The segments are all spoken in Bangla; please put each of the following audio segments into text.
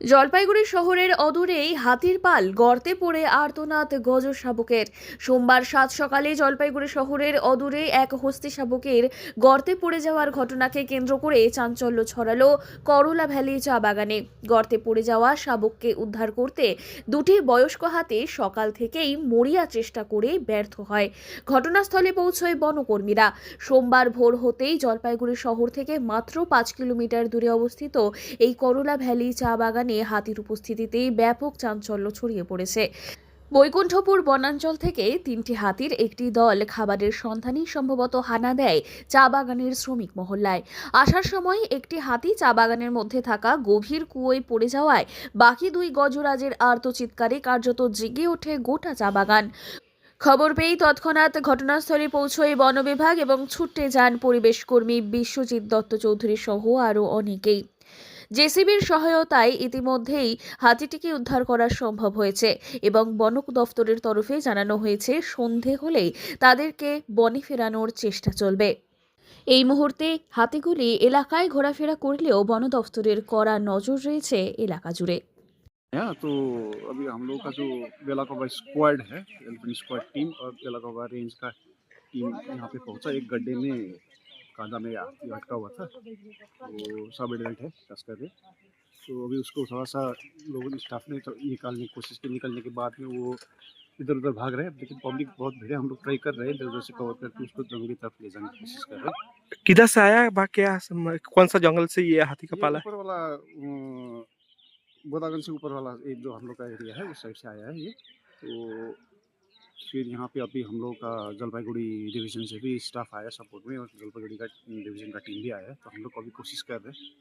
জলপাইগুড়ি শহরের অদূরেই হাতির পাল গর্তে পড়ে আর্তনাদ গজ শাবকের। সোমবার সাত সকালে জলপাইগুড়ি শহরের অদূরে এক হস্তি শাবকের গর্তে পড়ে যাওয়ার ঘটনাকে কেন্দ্র করে চাঞ্চল্য ছড়ালো করলা ভ্যালি চা বাগানে। গর্তে পড়ে যাওয়া শাবককে উদ্ধার করতে দুটি বয়স্ক হাতে সকাল থেকেই মরিয়া চেষ্টা করে ব্যর্থ হয়। ঘটনাস্থলে পৌঁছয় বনকর্মীরা। সোমবার ভোর হতেই জলপাইগুড়ি শহর থেকে মাত্র পাঁচ কিলোমিটার দূরে অবস্থিত এই করলা ভ্যালি চা বাগানে হাতির উপস্থিতিতে ব্যাপক চাঞ্চল্য ছড়িয়ে পড়েছে। বৈকুণ্ঠপুর বনাঞ্চল থেকে তিনটি হাতির একটি দল খাবারের সন্ধানে সম্ভবত হানা দেয় চা বাগানের শ্রমিক মহল্লায়। আসার সময় একটি হাতি চা বাগানের মধ্যে থাকা গভীর কুয়োয় পড়ে যাওয়ায় বাকি দুই গজরাজের আর্তচিৎকারে কার্যত জেগে ওঠে গোটা চা বাগান। খবর পেয়ে তৎক্ষণাৎ ঘটনাস্থলে পৌঁছয় বন বিভাগ এবং ছুটে যান পরিবেশ কর্মী বিশ্বজিৎ দত্ত চৌধুরী সহ আরও অনেকেই। জেসিবির সহায়তায় ইতিমধ্যেই হাতিটিকে উদ্ধার করা সম্ভব হয়েছে এবং বন দফতরের তরফে জানানো হয়েছে সন্ধে হলেই তাদেরকে বনে ফেরানোর চেষ্টা চলবে এই মুহূর্তে হাতিগুলি এলাকায় ঘোরাফেরা করলেও বন দফতরের কড়া নজর রয়েছে এলাকা জুড়ে है तो अभी हम लोग का जो बेलाकोबा स्क्वाड है एलिफेंट स्क्वाड टीम और बेलाकोबा रेंज का टीम यहाँ पे पहुंचा एक गड्ढे में कांदा में अटका हुआ था। वो सब एडल्ट है टस्कर है तो अभी उसको थोड़ा सा लोगों ने स्टाफ ने तो निकालने की कोशिश की। निकलने के बाद में वो इधर उधर भाग रहे हैं। लेकिन पब्लिक बहुत भीड़ है हम लोग ट्राई कर रहे हैं। इधर उधर से कवर करके उसको जंगली तरफ़ ले जाने की कोशिश कर रहे हैं। किधर से आया? बा क्या? कौन सा जंगल से ये हाथी का पाला? ऊपर वाला गोदागंज से ऊपर वाला एक जो हम लोग का एरिया है उस साइड से आया है ये। तो फिर यहाँ पे अभी हम लोग का जलपाईगुड़ी डिवीजन से भी स्टाफ आया सपोर्ट में और जलपाईगुड़ी का डिवीजन का टीम भी आया है तो हम लोग अभी कोशिश कर रहे हैं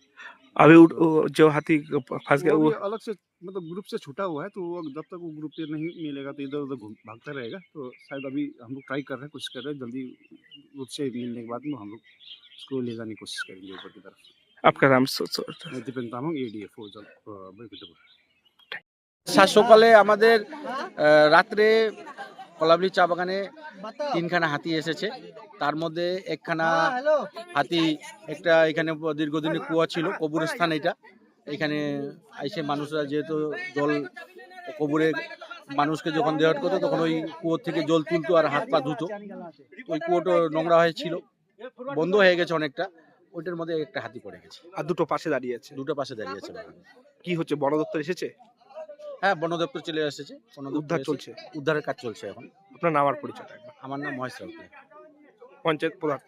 अभी उड़- वो जो हाथी फंस गया वो वो अभी अलग से मतलब ग्रुप से छूटा हुआ है तो वो जब तक वो ग्रुप पे नहीं मिलेगा तो इधर उधर घूम भागता रहेगा तो शायद अभी हम लोग ट्राई कर रहे हैं कोशिश कर रहे हैं जल्दी ग्रुप से मिलने के बाद में हम लोग उसको ले जाने की कोशिश करेंगे ऊपर की तरफ आपका नाम सो- सो- मैं Dipen Tamang A D F O जल बैकुंठपुर সাত সকালে আমাদের আহ, রাত্রে কলাবলি চা বাগানে তিনখানা হাতি এসেছে। তার মধ্যে একখানা হাতি একটা এখানে দীর্ঘদিনের কুয়া ছিল কবরস্থান এটা। এখানে এসে মানুষরা যেহেতু জল কবরে মানুষকে যখন দেওয়ার করতো তখন ওই কুয়োর থেকে জল তুলতো আর হাত পা ধুতো। ওই কুয়োটা নোংরা হয়েছিল বন্ধ হয়ে গেছে অনেকটা। ওইটার মধ্যে একটা হাতি পড়ে গেছে। আর দুটো পাশে দাঁড়িয়ে আছে। দুটো পাশে দাঁড়িয়ে আছে। কি হচ্ছে? বড় দপ্তর এসেছে? হ্যাঁ বন দপ্তর চলে এসেছে। বন দপ্তর উদ্ধার এসে চলছে। উদ্ধারের কাজ চলছে এখন। আপনার নাম আর পরিচয় আমার নাম মহেশ রাউত পঞ্চায়েত প্রধান।